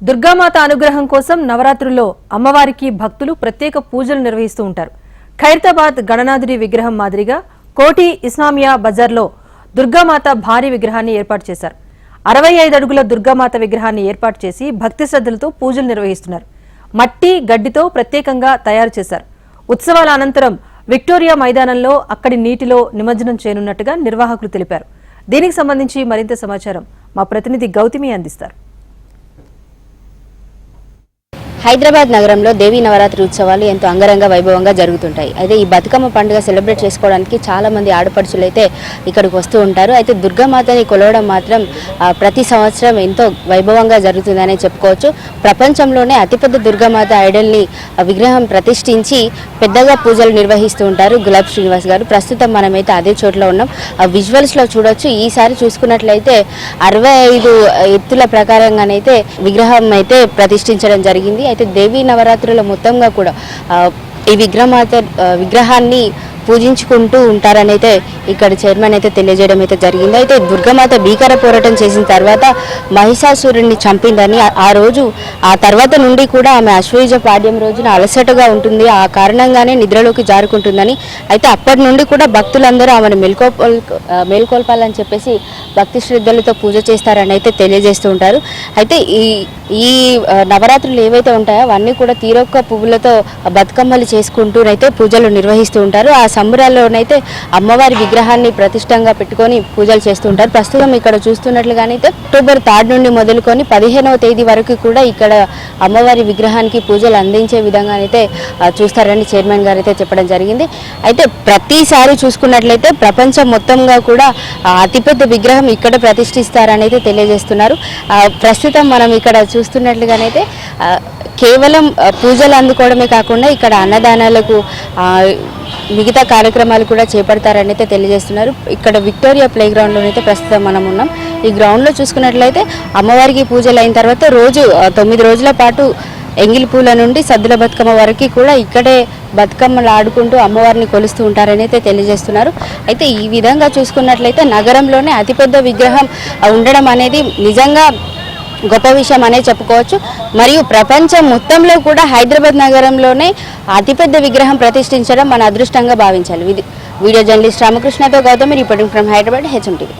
దుర్గామాత అనుగ్రహం కోసం నవరాత్రుల్లో అమ్మవారికి భక్తులు ప్రత్యేక పూజలు నిర్వహిస్తూ ఉంటారు. ఖైరతాబాద్ గణనాథుడి విగ్రహం మాదిరిగా కోటి ఇస్లామియా బజార్లో దుర్గామాత భారీ విగ్రహాన్ని ఏర్పాటు చేశారు. అరవై ఐదు అడుగుల దుర్గామాత విగ్రహాన్ని ఏర్పాటు చేసి భక్తి శ్రద్ధలతో పూజలు నిర్వహిస్తున్నారు. మట్టి గడ్డితో ప్రత్యేకంగా తయారు చేశారు. ఉత్సవాల అనంతరం విక్టోరియా మైదానంలో అక్కడి నీటిలో నిమజ్జనం చేయనున్నట్టుగా నిర్వాహకులు తెలిపారు. దీనికి సంబంధించి మరింత సమాచారం మా ప్రతినిధి గౌతమి అందిస్తారు. హైదరాబాద్ నగరంలో దేవీ నవరాత్రి ఉత్సవాలు ఎంతో అంగరంగ వైభవంగా జరుగుతుంటాయి. అయితే ఈ బతుకమ్మ పండుగ సెలబ్రేట్ చేసుకోవడానికి చాలా మంది ఆడపడుచులు అయితే ఇక్కడికి వస్తూ ఉంటారు. అయితే దుర్గామాతని కొలవడం మాత్రం ప్రతి సంవత్సరం ఎంతో వైభవంగా జరుగుతుందనే చెప్పుకోవచ్చు. ప్రపంచంలోనే అతిపెద్ద దుర్గామాత ఐడల్ని ఆ, విగ్రహం ప్రతిష్ఠించి పెద్దగా పూజలు నిర్వహిస్తూ ఉంటారు గులాబ్ శ్రీనివాస్ గారు. ప్రస్తుతం మనమైతే అదే చోట్ల ఉన్నాం. ఆ విజువల్స్లో చూడొచ్చు. ఈసారి చూసుకున్నట్లయితే అరవై ఐదు ఎత్తుల ప్రకారంగానైతే విగ్రహం అయితే ప్రతిష్ఠించడం జరిగింది. అయితే దేవీ నవరాత్రుల మొత్తంగా కూడా ఆ, ఈ విగ్రహమాత ఆ, విగ్రహాన్ని పూజించుకుంటూ ఉంటారని అయితే ఇక్కడ చైర్మన్ అయితే తెలియజేయడం అయితే జరిగింది. అయితే దుర్గమాత భీకర పోరాటం చేసిన తర్వాత మహిషాసురుణ్ణి చంపిందని ఆ- రోజు ఆ తర్వాత నుండి కూడా ఆమె అశ్వయుజ పాడ్యం రోజున అలసటగా ఉంటుంది. ఆ కారణంగానే నిద్రలోకి జారుకుంటుందని అయితే అప్పటి నుండి కూడా భక్తులందరూ ఆమెను మెల్కోల్ మేల్కొల్పాలని చెప్పేసి భక్తి శ్రద్ధలతో పూజ చేస్తారని అయితే తెలియజేస్తూ ఉంటారు. అయితే ఈ ఈ నవరాత్రులు ఏవైతే ఉంటాయో అవన్నీ కూడా తీరొక్క పువ్వులతో బతుకమ్మలు చేసుకుంటూనైతే పూజలు నిర్వహిస్తూ ఉంటారు. ఆ సంబరాల్లోనైతే అమ్మవారి విగ్రహాన్ని ప్రతిష్టంగా పెట్టుకొని పూజలు చేస్తూ ఉంటారు ప్రస్తుతం ఇక్కడ చూస్తున్నట్లుగానైతే అక్టోబర్ థర్డ్ నుండి మొదలుకొని పదిహేనవ తేదీ వరకు కూడా ఇక్కడ అమ్మవారి విగ్రహానికి పూజలు అందించే విధంగానైతే అయితే చూస్తారని చైర్మన్ గారు అయితే చెప్పడం జరిగింది. అయితే ప్రతిసారి చూసుకున్నట్లయితే ప్రపంచం మొత్తంగా కూడా అతిపెద్ద విగ్రహం ఇక్కడ ప్రతిష్ఠిస్తారని అయితే తెలియజేస్తున్నారు ప్రస్తుతం మనం ఇక్కడ చూస్తున్నట్లుగానైతే కేవలం పూజలు అందుకోవడమే కాకుండా ఇక్కడ అన్నదానాలకు మిగతా కార్యక్రమాలు కూడా చేపడతారని అయితే తెలియజేస్తున్నారు. ఇక్కడ విక్టోరియా ప్లే గ్రౌండ్లో అయితే ప్రస్తుతం మనం ఉన్నాం. ఈ గ్రౌండ్లో చూసుకున్నట్లయితే అమ్మవారికి పూజలు అయిన తర్వాత రోజు తొమ్మిది రోజుల పాటు ఎంగిలి పూల నుండి సద్దుల బతుకమ్మ వరకు కూడా ఇక్కడే బతుకమ్మలు ఆడుకుంటూ అమ్మవారిని కొలుస్తూ ఉంటారని అయితే తెలియజేస్తున్నారు. అయితే ఈ విధంగా చూసుకున్నట్లయితే నగరంలోనే అతిపెద్ద విగ్రహం ఉండడం అనేది నిజంగా గొప్ప విషయం అనే చెప్పుకోవచ్చు. మరియు ప్రపంచం మొత్తంలో కూడా హైదరాబాద్ నగరంలోనే అతిపెద్ద విగ్రహం ప్రతిష్ఠించడం మన అదృష్టంగా భావించాలి. Video journalist రామకృష్ణతో Gautami reporting from Hyderabad HM TV.